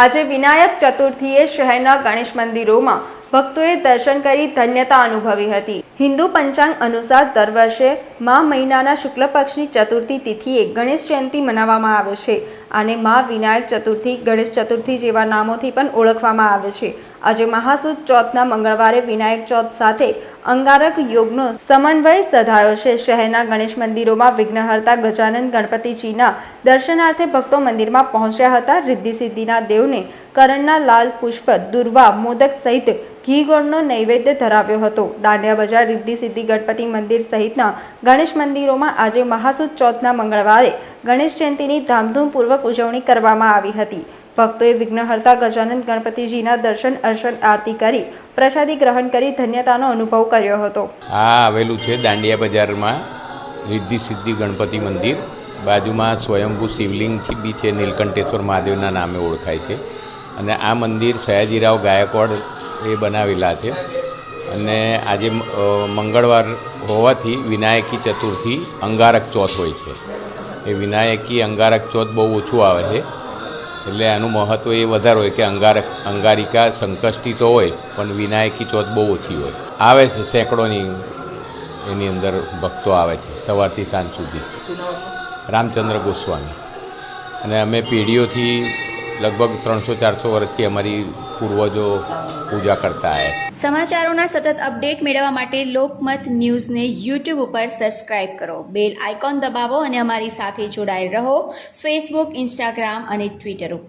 આજે વિનાયક ચતુર્થીએ શહેરના ગણેશ મંદિરોમાં ભક્તોએ દર્શન કરી ધન્યતા અનુભવી હતી. હિન્દુ પંચાંગ અનુસાર દર વર્ષે મા મહિનાના શુક્લ પક્ષની ચતુર્થી તિથિએ ગણેશ જયંતિ મનાવવામાં આવે છે. અને મા વિનાયક ચતુર્થી, ગણેશ ચતુર્થી જેવા નામોથી પણ ઓળખવામાં આવે છે. આજે મહાસુદ ચોથના મંગળવારે વિનાયક ચોથ સાથે અંગારક યોગનો સમન્વય સધાયો છે. શહેરના ગણેશ મંદિરોમાં વિઘ્નહર્તા ગજાનંદ ગણપતિજીના દર્શનાર્થે ભક્તો મંદિરમાં પહોંચ્યા હતા. રિદ્ધિ સિદ્ધિના દેવને કરણના લાલ પુષ્પ, દુર્વા, મોદક સહિત ઘી ગોળનો નૈવેદ્ય ધરાવ્યો હતો. દાંડિયા બજાર રિદ્ધિ સિદ્ધિ ગણપતિ મંદિર સહિતના ગણેશ મંદિરોમાં આજે મહાસુદ ચોથના મંગળવારે ગણેશ જયંતિની ધામધૂમપૂર્વક ઉજવણી કરવામાં આવી હતી. ભક્તોએ વિઘ્નહર્તા ગજાનંદ ગણપતિજીના દર્શન અર્શન આરતી કરી, પ્રસાદી ગ્રહણ કરી ધન્યતાનો અનુભવ કર્યો હતો. આ આવેલું છે દાંડિયા બજારમાં રિદ્ધિ સિદ્ધિ ગણપતિ મંદિર. બાજુમાં સ્વયંભૂ શિવલિંગ બી છે, નીલકંઠેશ્વર મહાદેવના નામે ઓળખાય છે. અને આ મંદિર સયાજીરાવ ગાયકવાડ એ બનાવેલા છે. અને આજે મંગળવાર હોવાથી વિનાયકી ચતુર્થી અંગારક ચોથ હોય છે. એ વિનાયકી અંગારક ચોથ બહુ ઓછું આવે છે. એટલે આનું મહત્ત્વ એ વધારે હોય કે અંગારક, અંગારિકા સંકષ્ટી તો હોય, પણ વિનાયકી ચોથ બહુ ઓછી હોય. આવે છે સેંકડોની એની અંદર ભક્તો આવે છે, સવારથી સાંજ સુધી. રામચંદ્ર ગોસ્વામી. અને અમે પેઢીઓથી લગભગ ત્રણસો, ચારસો વર્ષથી અમારી પૂર્વજો પૂજા કરતા હે. સમાચારોના સતત અપડેટ મેળવવા માટે લોકમત ન્યૂઝને યુટ્યુબ ઉપર સબસ્ક્રાઇબ કરો. બેલ આઇકોન દબાવો અને અમારી સાથે જોડાયેલ રહો. ફેસબુક ઇન્સ્ટાગ્રામ અને ટ્વિટર ઉપર.